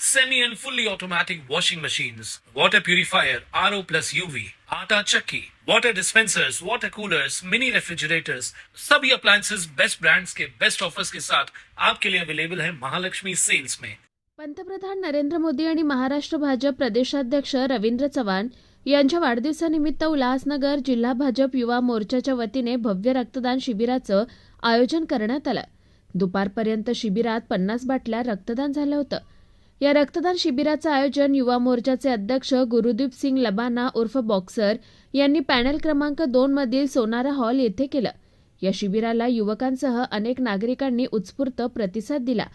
semi and fully automatic washing machines, water purifier, RO plus UV, आटा चक्की, water dispensers, water coolers, mini refrigerators, सभी appliances. Best brands के best offers के साथ आपके लिए अवेलेबल है महालक्ष्मी सेल्स में पंतप्रधान नरेंद्र मोदी आणि महाराष्ट्र भाजप प्रदेशाध्यक्ष रवींद्र चव्हाण यांच्या वाढदिवसानिमित्त उल्हासनगर जिल्हा भाजप युवा मोर्चाच्या वतीने भव्य रक्तदान शिबिराचं आयोजन करण्यात आलं. दुपारपर्यंत शिबिरात पन्नास बाटल्या रक्तदान झालं होतं. या रक्तदान शिबिराचं आयोजन युवा मोर्चाचे अध्यक्ष गुरुदीप सिंग लबाना उर्फ बॉक्सर यांनी पॅनल क्रमांक दोन मधील सोनारा हॉल येथे केलं. या शिबिराला युवकांसह अनेक नागरिकांनी उत्स्फूर्त प्रतिसाद दिला.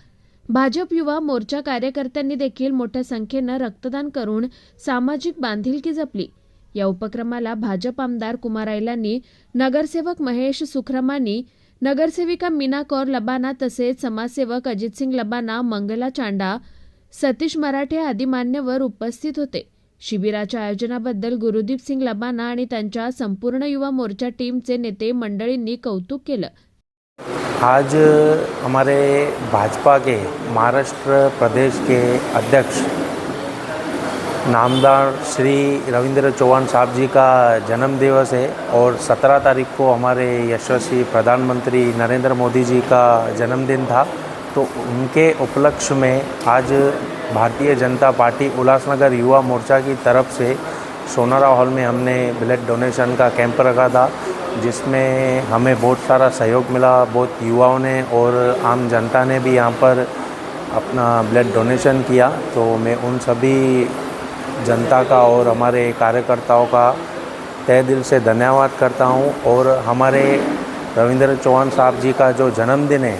भाजप युवा मोर्चा कार्यकर्त्यांनी देखील मोठ्या संख्येनं रक्तदान करून सामाजिक बांधिलकी जपली. या उपक्रमाला भाजप आमदार कुमारायलांनी नगरसेवक महेश सुखरमानी नगरसेविका मीना कौर लबाना तसेच समाजसेवक अजितसिंग लबाना मंगला चांडा सतीश मराठे आदी मान्यवर उपस्थित होते. शिबिराच्या आयोजनाबद्दल गुरुदीप सिंग लबाना आणि त्यांच्या संपूर्ण युवा मोर्चा टीमचे नेते मंडळींनी कौतुक केलं. आज हमारे भाजपा के महाराष्ट्र प्रदेश के अध्यक्ष नामदार श्री रविंद्र चौहान साहब जी का जन्म दिवस है और 17 तारीख को हमारे यशस्वी प्रधानमंत्री नरेंद्र मोदी जी का जन्मदिन था। तो उनके उपलक्ष्य में आज भारतीय जनता पार्टी उल्लासनगर युवा मोर्चा की तरफ़ से सोनारा हॉल में हमने ब्लड डोनेशन का कैंप रखा था, जिसमें हमें बहुत सारा सहयोग मिला। बहुत युवाओं ने और आम जनता ने भी यहाँ पर अपना ब्लड डोनेशन किया। तो मैं उन सभी जनता का और हमारे कार्यकर्ताओं का तय दिल से धन्यवाद करता हूँ। और हमारे रविंद्र चौहान साहब जी का जो जन्मदिन है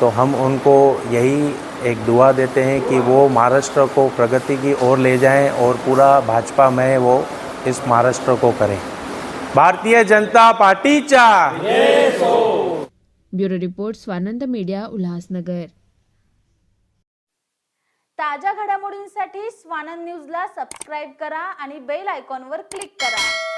तो हम उनको यही एक दुआ देते हैं कि वो महाराष्ट्र को प्रगति की ओर ले जाएं और पूरा भाजपा में वो इस महाराष्ट्र को करें। भारतीय जनता पार्टीचा bureau report Swanand media Ulhasnagar. ताज्या घडामोडींसाठी स्वानंद न्यूजला सबस्क्राईब करा आणि बेल आयकॉनवर क्लिक करा.